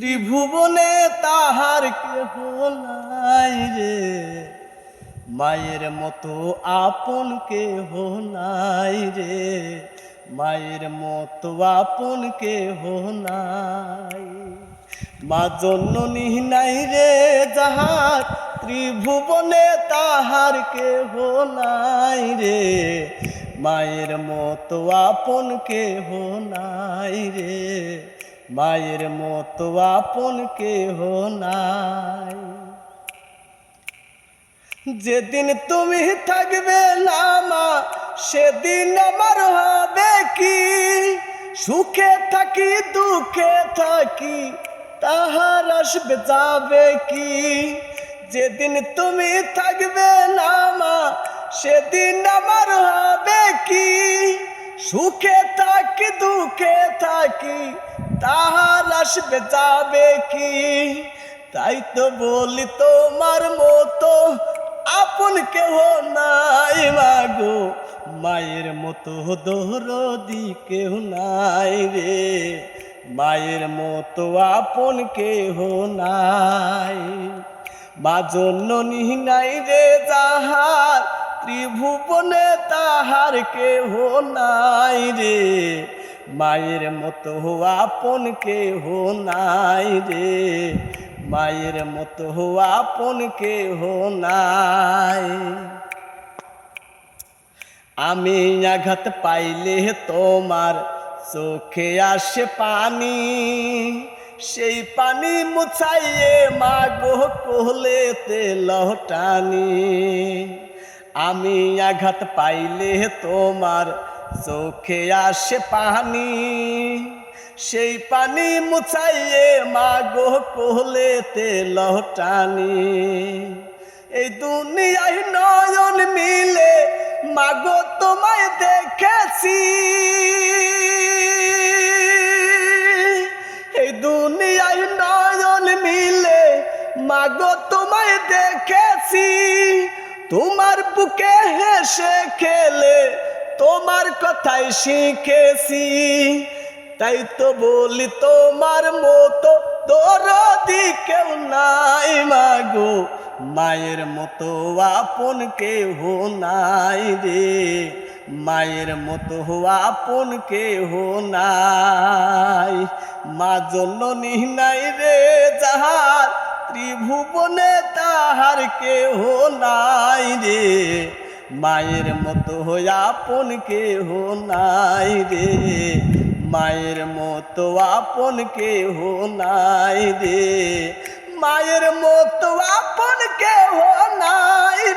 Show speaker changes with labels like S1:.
S1: ত্রিভুবনে তাহার কেহ নাই রে। মায়ের মতো আপন কেহ নাই রে। মায়ের মতো আপন কেহ নাই। মা জন্মনি নাই রে যাহার ত্রিভুবনে তাহার কেহ নাই রে। মায়ের মতো আপন কেহ নাই রে। মায়ের মতো আপন কেহ নাই। যেদিন তুমি থাকবে না মা, সেদিন আমার হবে কি? সুখে থাকি, দুঃখে থাকি, তাহার আসবে, যাবে কি? যেদিন তুমি থাকবে না মা, সেদিন আমার হবে কি? সুখে থাকি, দুঃখে থাকি তাহার আসবে, যাবে কি? তাই তো বলি তোমার মতো আপন কেহ নাই মাগো। মায়ের মতো দোহরদি কেহ নাই রে। মায়ের মতো আপন কেহ নাই। মা জন্যনি নাই রে যাহার, ত্রিভুবনে তাহার কেহ নাই রে। মায়ের মতো আপন কেহ নাই রে। মায়ের মতো আপন কেহ নাই। আমি আঘাত পাইলে তোমার চোখে আসে পানি। সেই পানি মুছাইয়ে মাগো কোহলেতে লহটানি। আমি আঘাত পাইলে তোমার চোখে আসে পানি, সেই পানি মুছাইয়ে মাগো কোহলেতে টানি এই দুনিয়ায় নয়ন মিলে মাগো তোমায় দেখেছি। এই দুনিয়ায় নয়ন মিলে মাগো তোমায় দেখেছি। তোমার বুকে হেসে খেলে কথাই শিখেছি, তাই তো বলি তোমার মতো দরদি কেউ নাই মাগো। মায়ের মতো আপন কেহ নাই রে, মায়ের মতো আপন কেহ নাই। মা জন্যনি নাই রে, যাহার ত্রিভুবনে তাহার কেহ নাই রে। মায়ের মতো আপন কেহ নাই রে। মায়ের মতো আপন কেহ নাই রে। মায়ের মতো আপন কেহ নাই